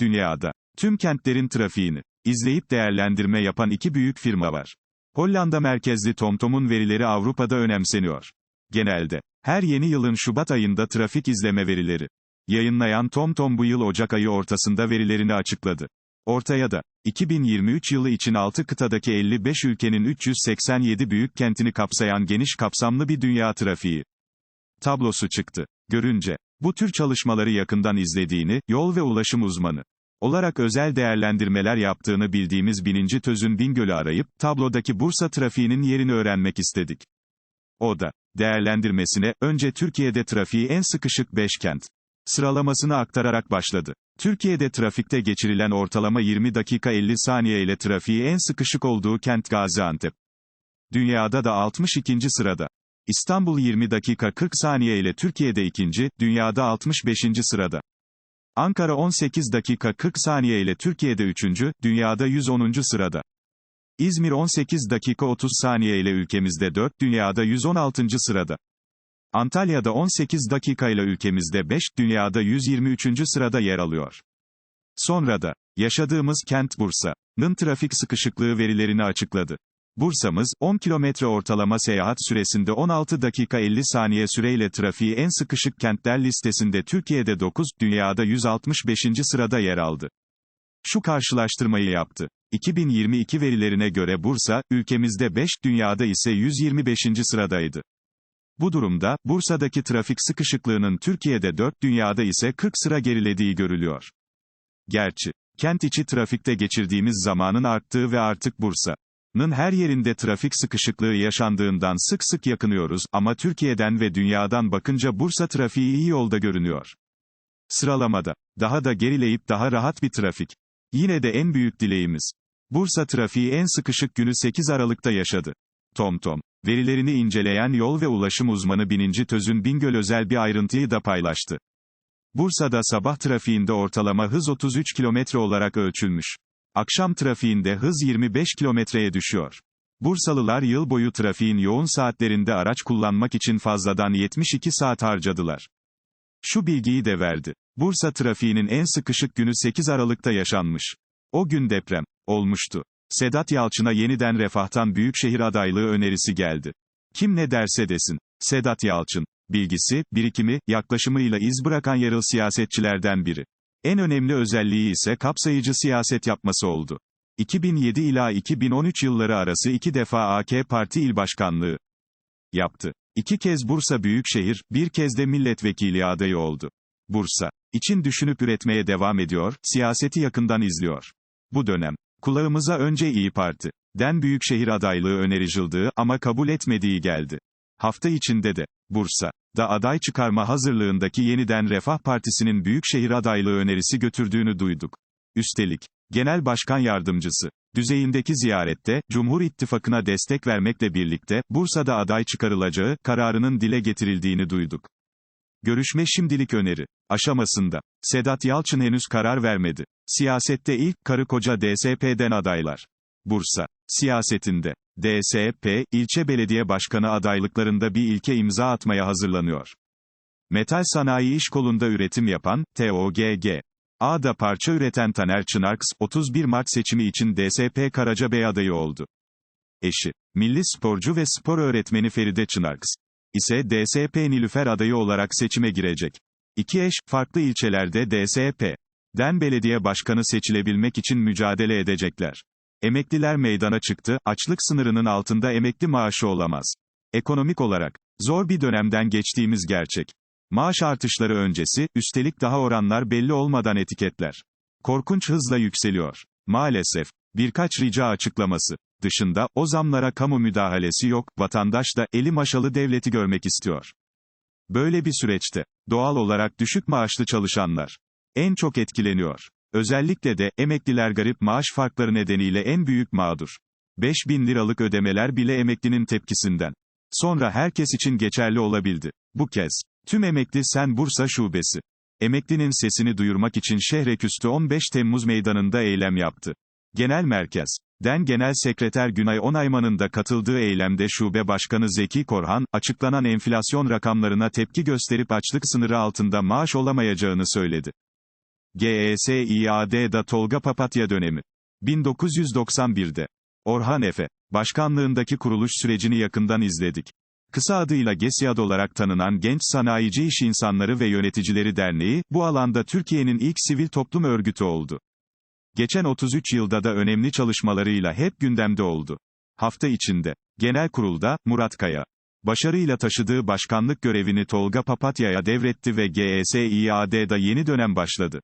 Dünyada, tüm kentlerin trafiğini, izleyip değerlendirme yapan iki büyük firma var. Hollanda merkezli TomTom'un verileri Avrupa'da önemseniyor. Genelde, her yeni yılın Şubat ayında trafik izleme verileri. Yayınlayan TomTom bu yıl Ocak ayı ortasında verilerini açıkladı. Ortaya da, 2023 yılı için 6 kıtadaki 55 ülkenin 387 büyük kentini kapsayan geniş kapsamlı bir dünya trafiği tablosu çıktı. Görünce, bu tür çalışmaları yakından izlediğini, yol ve ulaşım uzmanı olarak özel değerlendirmeler yaptığını bildiğimiz Bininci Tözün Bingöl'ü arayıp, tablodaki Bursa trafiğinin yerini öğrenmek istedik. O da, değerlendirmesine, önce Türkiye'de trafiği en sıkışık 5 kent sıralamasını aktararak başladı. Türkiye'de trafikte geçirilen ortalama 20 dakika 50 saniye ile trafiği en sıkışık olduğu kent Gaziantep. Dünyada da 62. sırada. İstanbul 20 dakika 40 saniye ile Türkiye'de ikinci, dünyada 65. sırada. Ankara 18 dakika 40 saniye ile Türkiye'de üçüncü, dünyada 110. sırada. İzmir 18 dakika 30 saniye ile ülkemizde 4, dünyada 116. sırada. Antalya'da 18 dakika ile ülkemizde 5, dünyada 123. sırada yer alıyor. Sonra da, yaşadığımız kent Bursa'nın trafik sıkışıklığı verilerini açıkladı. Bursa'mız, 10 kilometre ortalama seyahat süresinde 16 dakika 50 saniye süreyle trafiği en sıkışık kentler listesinde Türkiye'de 9, dünyada 165. sırada yer aldı. Şu karşılaştırmayı yaptı. 2022 verilerine göre Bursa, ülkemizde 5, dünyada ise 125. sıradaydı. Bu durumda, Bursa'daki trafik sıkışıklığının Türkiye'de 4, dünyada ise 40 sıra gerilediği görülüyor. Gerçi, kent içi trafikte geçirdiğimiz zamanın arttığı ve artık Bursa'nın her yerinde trafik sıkışıklığı yaşandığından sık sık yakınıyoruz ama Türkiye'den ve dünyadan bakınca Bursa trafiği iyi yolda görünüyor. Sıralamada, daha da gerileyip daha rahat bir trafik. Yine de en büyük dileğimiz. Bursa trafiği en sıkışık günü 8 Aralık'ta yaşadı. TomTom. Verilerini inceleyen yol ve ulaşım uzmanı Bininci Tözün Bingöl özel bir ayrıntıyı da paylaştı. Bursa'da sabah trafiğinde ortalama hız 33 km olarak ölçülmüş. Akşam trafiğinde hız 25 kilometreye düşüyor. Bursalılar yıl boyu trafiğin yoğun saatlerinde araç kullanmak için fazladan 72 saat harcadılar. Şu bilgiyi de verdi. Bursa trafiğinin en sıkışık günü 8 Aralık'ta yaşanmış. O gün deprem olmuştu. Sedat Yalçın'a yeniden refahtan büyükşehir adaylığı önerisi geldi. Kim ne derse desin. Sedat Yalçın, bilgisi, birikimi, yaklaşımıyla iz bırakan yarıl siyasetçilerden biri. En önemli özelliği ise kapsayıcı siyaset yapması oldu. 2007 ila 2013 yılları arası iki defa AK Parti il başkanlığı yaptı. İki kez Bursa Büyükşehir, bir kez de milletvekili adayı oldu. Bursa için düşünüp üretmeye devam ediyor, siyaseti yakından izliyor. Bu dönem, kulağımıza önce İyi Parti, den Büyükşehir adaylığı önerildiği ama kabul etmediği geldi. Hafta içinde de, Bursa, da aday çıkarma hazırlığındaki yeniden Refah Partisi'nin Büyükşehir adaylığı önerisi götürdüğünü duyduk. Üstelik, Genel Başkan Yardımcısı, düzeyindeki ziyarette, Cumhur İttifakı'na destek vermekle birlikte, Bursa'da aday çıkarılacağı, kararının dile getirildiğini duyduk. Görüşme şimdilik öneri aşamasında. Sedat Yalçın henüz karar vermedi. Siyasette ilk karı koca DSP'den adaylar. Bursa siyasetinde DSP ilçe belediye başkanı adaylıklarında bir ilke imza atmaya hazırlanıyor. Metal Sanayi İş Kolunda üretim yapan TOGG A'da parça üreten Taner Çınarks, 31 Mart seçimi için DSP Karacabey adayı oldu. Eşi, milli sporcu ve spor öğretmeni Feride Çınarks, ise DSP Nilüfer adayı olarak seçime girecek. İki eş, farklı ilçelerde DSP, den belediye başkanı seçilebilmek için mücadele edecekler. Emekliler meydana çıktı, açlık sınırının altında emekli maaşı olamaz. Ekonomik olarak, zor bir dönemden geçtiğimiz gerçek. Maaş artışları öncesi, üstelik daha oranlar belli olmadan etiketler. Korkunç hızla yükseliyor. Maalesef, birkaç rica açıklaması dışında, o zamlara kamu müdahalesi yok, vatandaş da, eli maşalı devleti görmek istiyor. Böyle bir süreçte, doğal olarak düşük maaşlı çalışanlar, en çok etkileniyor. Özellikle de, emekliler garip maaş farkları nedeniyle en büyük mağdur. 5000 liralık ödemeler bile emeklinin tepkisinden. Sonra herkes için geçerli olabildi. Bu kez, tüm emekli Sen Bursa Şubesi. Emeklinin sesini duyurmak için Şehreküstü 15 Temmuz meydanında eylem yaptı. Genel Merkez Den Genel Sekreter Günay Onayman'ın da katıldığı eylemde Şube Başkanı Zeki Korhan, açıklanan enflasyon rakamlarına tepki gösterip açlık sınırı altında maaş olamayacağını söyledi. GESİAD'da Tolga Papatya dönemi. 1991'de. Orhan Efe. Başkanlığındaki kuruluş sürecini yakından izledik. Kısa adıyla GESİAD olarak tanınan Genç Sanayici İş İnsanları ve Yöneticileri Derneği, bu alanda Türkiye'nin ilk sivil toplum örgütü oldu. Geçen 33 yılda da önemli çalışmalarıyla hep gündemde oldu. Hafta içinde, genel kurulda, Murat Kaya, başarıyla taşıdığı başkanlık görevini Tolga Papatya'ya devretti ve GESİAD'da yeni dönem başladı.